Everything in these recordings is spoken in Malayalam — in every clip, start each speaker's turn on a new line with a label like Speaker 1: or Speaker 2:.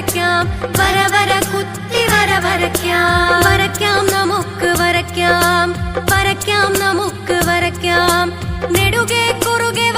Speaker 1: വരയ്ക്കാം. വര വര കുത്തി വര വരയ്ക്കാം. വരയ്ക്കാം നമുക്ക് വരയ്ക്കാം. വരയ്ക്കാം നമുക്ക് വരയ്ക്കാം. നെടുകെ കുറുകെ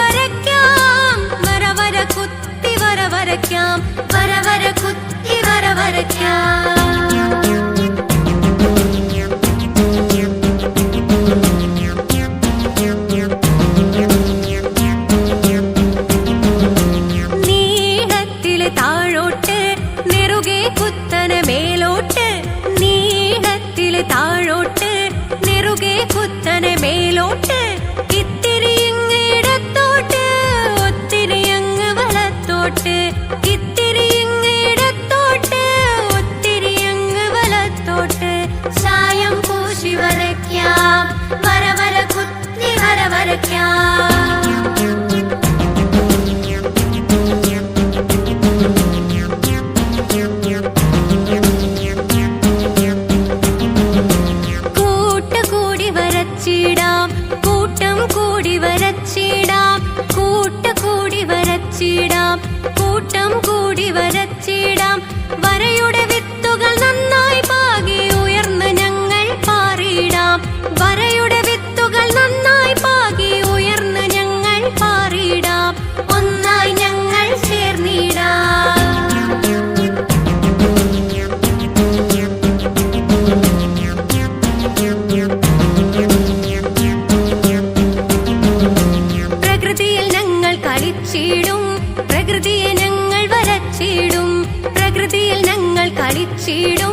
Speaker 1: மகிழ்ச்சிடாம் கூட்டம் கூடி வர പ്രകൃതിയിൽ ഞങ്ങൾ കളിച്ചിടും.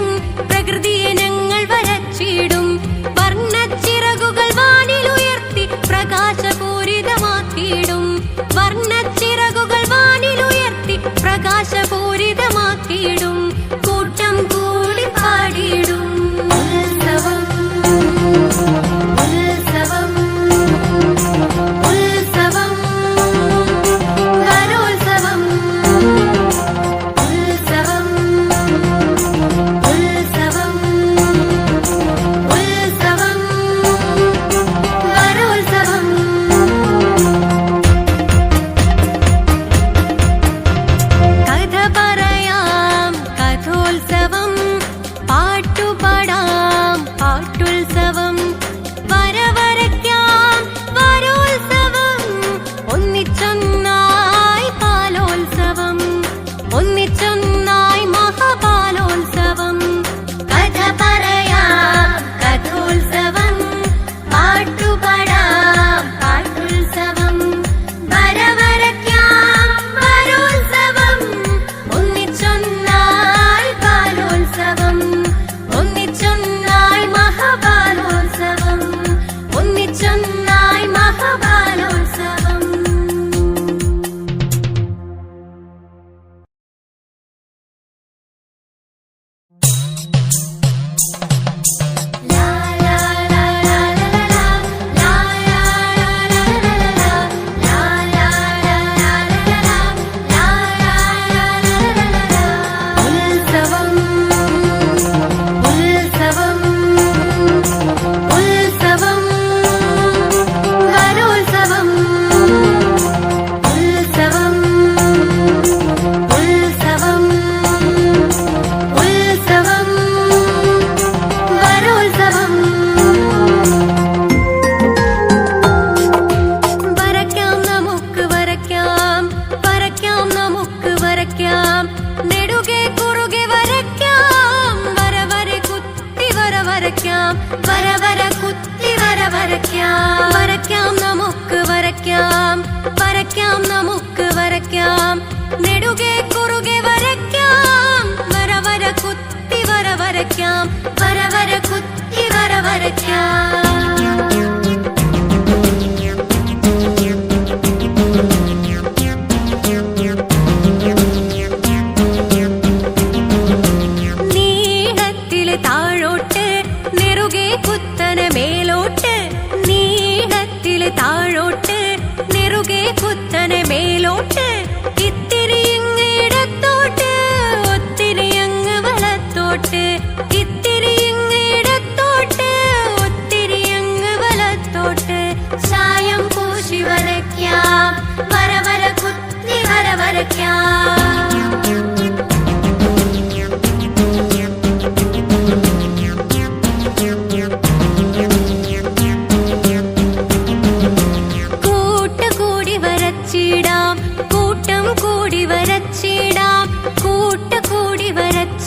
Speaker 1: വരയ്ക്കാം. വര വര കുത്തി വര വരയ്ക്കാം. വരയ്ക്കാം നമുക്ക് വരയ്ക്കാം. വരയ്ക്കാം നമുക്ക് വരയ്ക്കാം. നെടുകെ കുറുകെ വരയ്ക്കാം.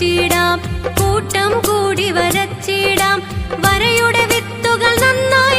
Speaker 1: വരച്ചിടാം. കൂട്ടം കൂടി വരച്ചിടാം. വരയുടെ വിത്തുകൾ നന്നായി